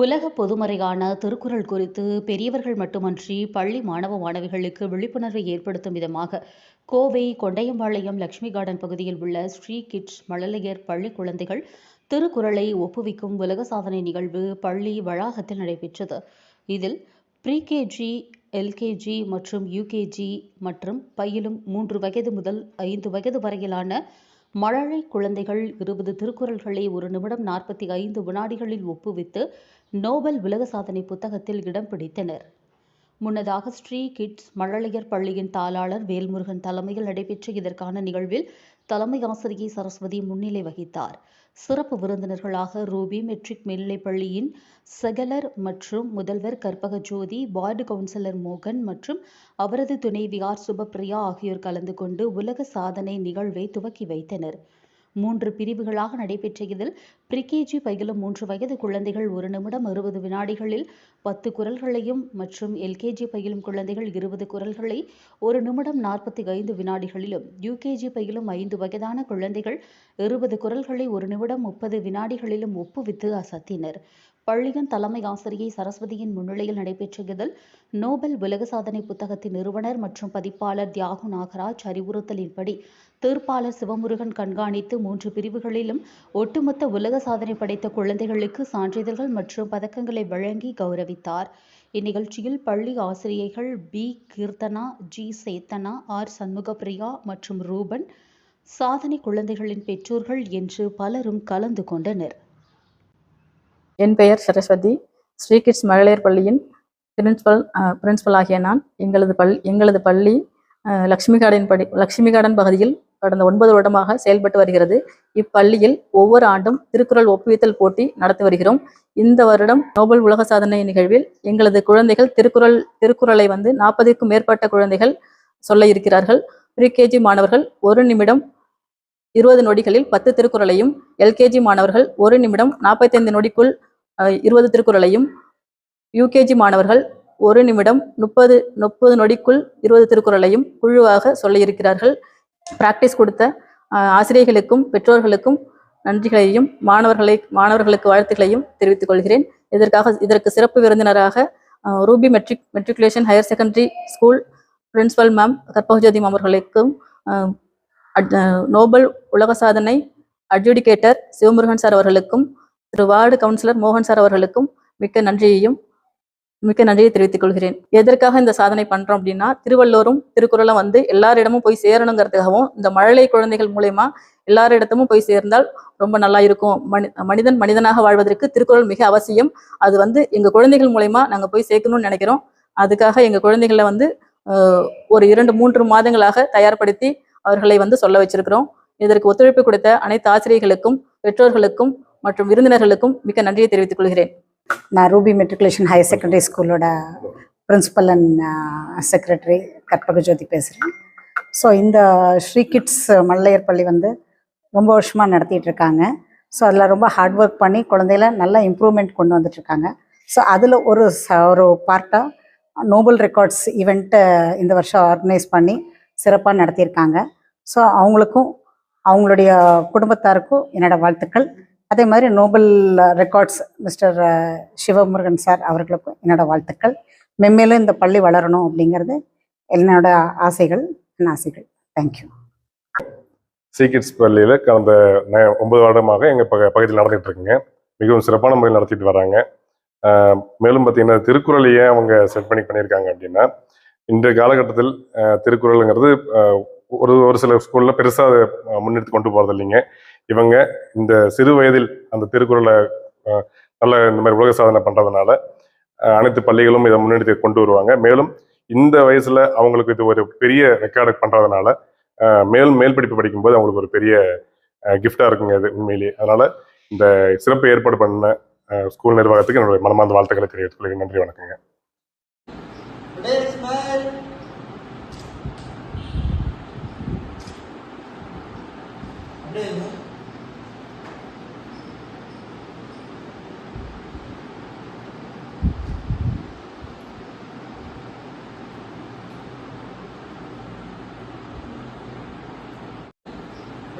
உலக பொதுமறையான திருக்குறள் குறித்து பெரியவர்கள் மட்டுமன்றி பள்ளி மாணவ மாணவிகளுக்கு விழிப்புணர்வை ஏற்படுத்தும் விதமாக கோவை கொண்டையம்பாளையம் லட்சுமி கார்டன் பகுதியில் உள்ள ஸ்ரீ கிட்ஸ் மழலையர் பள்ளி குழந்தைகள் திருக்குறளை ஒப்புவிக்கும் உலக சாதனை நிகழ்வு பள்ளி வளாகத்தில் நடைபெற்றது. இதில் ப்ரீகேஜி எல்கேஜி மற்றும் யூகேஜி மற்றும் பயிலும் மூன்று வயது முதல் ஐந்து வயது வரையிலான மழலை குழந்தைகள் இருபது திருக்குறள்களை ஒரு நிமிடம் நாற்பத்தி ஐந்து வினாடிகளில் ஒப்புவித்து நோபல் உலக சாதனை புத்தகத்தில் இடம் பிடித்தனர். முன்னதாக ஸ்ரீ கிட்ஸ் மழலையர் பள்ளியின் தாளாளர் வேல்முருகன் தலைமையில் நடைபெற்ற இதற்கான நிகழ்வில் தலைமை ஆசிரியை சரஸ்வதி முன்னிலை வகித்தார். சிறப்பு விருந்தினர்களாக ரூபி மெட்ரிக் மேல்நிலைப் பள்ளியின் செகலர் மற்றும் முதல்வர் கற்பக ஜோதி வார்டு கவுன்சிலர் மோகன் மற்றும் அவரது துணைவியார் சுபப்பிரியா ஆகியோர் கலந்து கொண்டு உலக சாதனை நிகழ்வை துவக்கி வைத்தனர். மூன்று பிரிவுகளாக நடைபெற்ற இதில் பிரிகேஜி பயிலும் மூன்று வயது குழந்தைகள் ஒரு நிமிடம் அறுபது வினாடிகளில் பத்து குரல்களையும் மற்றும் எல்கேஜி பயிலும் குழந்தைகள் இருபது குரல்களை ஒரு நிமிடம் நாற்பத்தி ஐந்து வினாடிகளிலும் யூகேஜி பயிலும் ஐந்து வயதான குழந்தைகள் இருபது குரல்களை ஒரு நிமிடம் முப்பது வினாடிகளிலும் ஒப்புவித்து அசத்தினர். பள்ளியின் தலைமை ஆசிரியை சரஸ்வதியின் முன்னிலையில் நடைபெற்ற இதில் நோபல் உலக சாதனை புத்தகத்தின் நிறுவனர் மற்றும் பதிப்பாளர் தியாகு நாகராஜ் அறிவுறுத்தலின்படி தீர்ப்பாளர் சிவமுருகன் கண்காணித்து மூன்று பிரிவுகளிலும் ஒட்டுமொத்த உலக சாதனை படைத்த குழந்தைகளுக்கு சான்றிதழ்கள் மற்றும் பதக்கங்களை வழங்கி கௌரவித்தார். இந்நிகழ்ச்சியில் பள்ளி ஆசிரியைகள் P. Keerthana G. Chethana R. Shanmugapriya மற்றும் ரூபன் சாதனை குழந்தைகளின் பெற்றோர்கள் என்று பலரும் கலந்து கொண்டனர். என் பெயர் சரஸ்வதி. ஸ்ரீ கிட்ஸ் மகளிர் பள்ளியின் பிரின்சிபல் பிரின்சிபல் ஆகிய நான். எங்களது பள்ளி எங்களது பள்ளி லக்ஷ்மி கார்டன் படி லக்ஷ்மி கார்டன் பகுதியில் கடந்த ஒன்பது வருடமாக செயல்பட்டு வருகிறது. இப்பள்ளியில் ஒவ்வொரு ஆண்டும் திருக்குறள் ஒப்புவித்தல் போட்டி நடத்தி வருகிறோம். இந்த வருடம் நோபல் உலக சாதனை நிகழ்வில் எங்களது குழந்தைகள் திருக்குறள் திருக்குறளை வந்து நாற்பதுக்கும் மேற்பட்ட குழந்தைகள் சொல்ல இருக்கிறார்கள். ப்ரீகேஜி மாணவர்கள் ஒரு நிமிடம் இருபது நொடிகளில் பத்து திருக்குறளையும் எல்கேஜி மாணவர்கள் ஒரு நிமிடம் நாற்பத்தைந்து நொடிக்குள் இருபது திருக்குறளையும் யூகேஜி மாணவர்கள் ஒரு நிமிடம் முப்பது முப்பது நொடிக்குள் இருபது திருக்குறளையும் குழுவாக சொல்லியிருக்கிறார்கள். பிராக்டிஸ் கொடுத்த ஆசிரியர்களுக்கும் பெற்றோர்களுக்கும் நன்றிகளையும் மாணவர்களை மாணவர்களுக்கு வாழ்த்துக்களையும் தெரிவித்துக் கொள்கிறேன். இதற்காக இதற்கு சிறப்பு விருந்தினராக Ruby metric matriculation higher secondary school principal ma'am Karpagajothi ma'am அவர்களுக்கும் நோபல் உலக சாதனை அட்ஜுடிகேட்டர் சிவமுருகன் சார் அவர்களுக்கும் திரு வார்டு கவுன்சிலர் மோகன் சார் அவர்களுக்கும் மிக்க நன்றியையும் மிக்க நன்றியை தெரிவித்துக் கொள்கிறேன். எதற்காக இந்த சாதனை பண்றோம் அப்படின்னா திருவள்ளுவரும் திருக்குறளும் வந்து எல்லாரிடமும் போய் சேரணுங்கிறதுக்காகவும் இந்த மழலை குழந்தைகள் மூலயமா எல்லாரிடத்தமும் போய் சேர்ந்தால் ரொம்ப நல்லா இருக்கும். மனி மனிதன் மனிதனாக வாழ்வதற்கு திருக்குறள் மிக அவசியம். அது வந்து எங்க குழந்தைகள் மூலயமா நாங்க போய் சேர்க்கணும்னு நினைக்கிறோம். அதுக்காக எங்க குழந்தைகளை வந்து ஒரு இரண்டு மூன்று மாதங்களாக தயார்படுத்தி அவர்களை வந்து சொல்ல வச்சிருக்கிறோம். இதற்கு ஒத்துழைப்பு கொடுத்த அனைத்து ஆசிரியர்களுக்கும் பெற்றோர்களுக்கும் மற்றும் விருந்தினர்களுக்கும் மிக்க நன்றியை தெரிவித்துக் கொள்கிறேன். நான் ரூபி மெட்ரிகுலேஷன் ஹையர் செகண்டரி ஸ்கூலோட principal and secretary Karpaga Jothi பேசுகிறேன் ஸோ இந்த ஸ்ரீ கிட்ஸ் மல்லையர் பள்ளி வந்து ரொம்ப வருஷமாக நடத்திட்டு இருக்காங்க. ஸோ அதில் ரொம்ப ஹார்ட் ஒர்க் பண்ணி குழந்தையில நல்ல இம்ப்ரூவ்மெண்ட் கொண்டு வந்துட்டுருக்காங்க ஸோ அதில் ஒரு ச- ஒரு பார்ட்டாக நோபல் ரெக்கார்ட்ஸ் ஈவெண்ட்டை இந்த வருஷம் ஆர்கனைஸ் பண்ணி சிறப்பாக நடத்தியிருக்காங்க. ஸோ அவங்களுக்கும் அவங்களுடைய குடும்பத்தாருக்கும் என்னோடய வாழ்த்துக்கள். அதே மாதிரி Nobel records mister Sivamurugan sir அவர்களுக்கும் என்னோட வாழ்த்துக்கள். மென்மேலும் இந்த பள்ளி வளரணும் அப்படிங்கிறது என்னோட ஆசைகள் என் ஆசைகள். தேங்க்யூ சீக்கிட்ஸ் பள்ளியில் கடந்த ஒன்பது வருடமாக எங்கள் பக பகுதியில் நடந்துகிட்டு இருக்குங்க. மிகவும் சிறப்பான முறையில் நடத்திட்டு வராங்க. மேலும் பார்த்தீங்கன்னா திருக்குறளையே அவங்க செட் பண்ணி பண்ணியிருக்காங்க அப்படின்னா இன்றைய காலகட்டத்தில் திருக்குறளுங்கிறது ஒரு ஒரு சில ஸ்கூலில் பெருசாக முன்னெடுத்து கொண்டு போகிறது இல்லைங்க இவங்க இந்த சிறு வயதில் அந்த திருக்குறளை நல்ல இந்த மாதிரி உலக சாதனை பண்ணுறதுனால அனைத்து பள்ளிகளும் இதை முன்னெடுத்து கொண்டு வருவாங்க. மேலும் இந்த வயசில் அவங்களுக்கு இது ஒரு பெரிய ரெக்கார்டு பண்ணுறதுனால மேல் மேல் படிப்பு படிக்கும்போது அவங்களுக்கு ஒரு பெரிய கிஃப்டாக இருக்குங்க இது உண்மையிலேயே. அதனால் இந்த சிறப்பு ஏற்பாடு பண்ண ஸ்கூல் நிர்வாகத்துக்கு என்னுடைய மனமார்ந்த வாழ்த்துக்களை தெரிவித்துக் கொள்கிறேன். நன்றி வணக்கங்க. அப்படியே இருங்க.